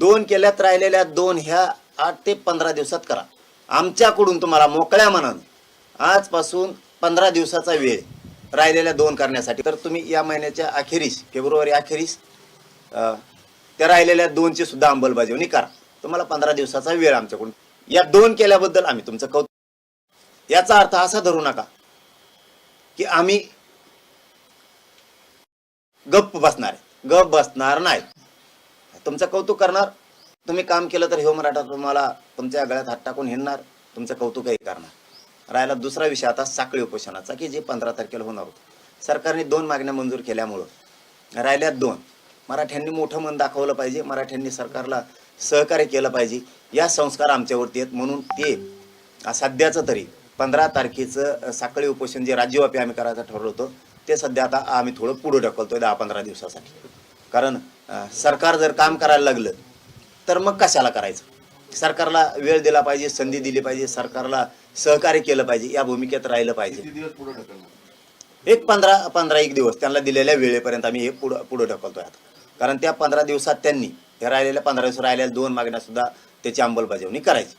दोन केल्यात राहिलेल्या दोन ह्या आठ ते पंधरा दिवसात करा. आमच्याकडून तुम्हाला मोकळ्या मनानं आजपासून पंधरा दिवसाचा वेळ राहिलेल्या दोन करण्यासाठी. तर तुम्ही या महिन्याच्या अखेरीस फेब्रुवारी अखेरीस त्या राहिलेल्या दोनची सुद्धा अंमलबजावणी करा. तुम्हाला पंधरा दिवसाचा वेळ आमच्याकडून. या दोन केल्याबद्दल आम्ही तुमचं कौतुक याचा अर्थ असा धरू नका की आम्ही गप्प बसणार गप्प बसणार नाही. तुमचं कौतुक करणार. तुम्ही काम केलं तर हे मराठा तुम्हाला तुमच्या गळ्यात हात टाकून हिंडणार. तुमचं कौतुकही करणार. राहिला दुसरा विषय आता साखळी उपोषणाचा की जे पंधरा तारखेला होणार होतं. सरकारने दोन मागण्या मंजूर केल्यामुळं राहिल्यात दोन. मराठ्यांनी मोठं मन दाखवलं पाहिजे. मराठ्यांनी सरकारला सहकार्य केलं पाहिजे. या संस्कार आमच्यावरती आहेत म्हणून ते सध्याचं तरी पंधरा तारखेचं साखळी उपोषण जे राज्यव्यापी आम्ही करायचं ठरवलं होतं ते सध्या आता आम्ही थोडं पुढं ढकलतोय दहा पंधरा दिवसासाठी. कारण सरकार जर काम करायला लागलं तर मग कशाला करायचं? सरकारला वेळ दिला पाहिजे संधी दिली पाहिजे सरकारला सहकार्य केलं पाहिजे या भूमिकेत राहिलं पाहिजे. एक पंधरा पंधरा एक दिवस त्यांना दिलेल्या वेळेपर्यंत आम्ही हे पुढं पुढं ढकलतोय आता. कारण त्या पंधरा दिवसात त्यांनी या राहिलेल्या पंधरा दिवस राहिलेल्या दोन मागण्या सुद्धा त्याची अंमलबजावणी करायची.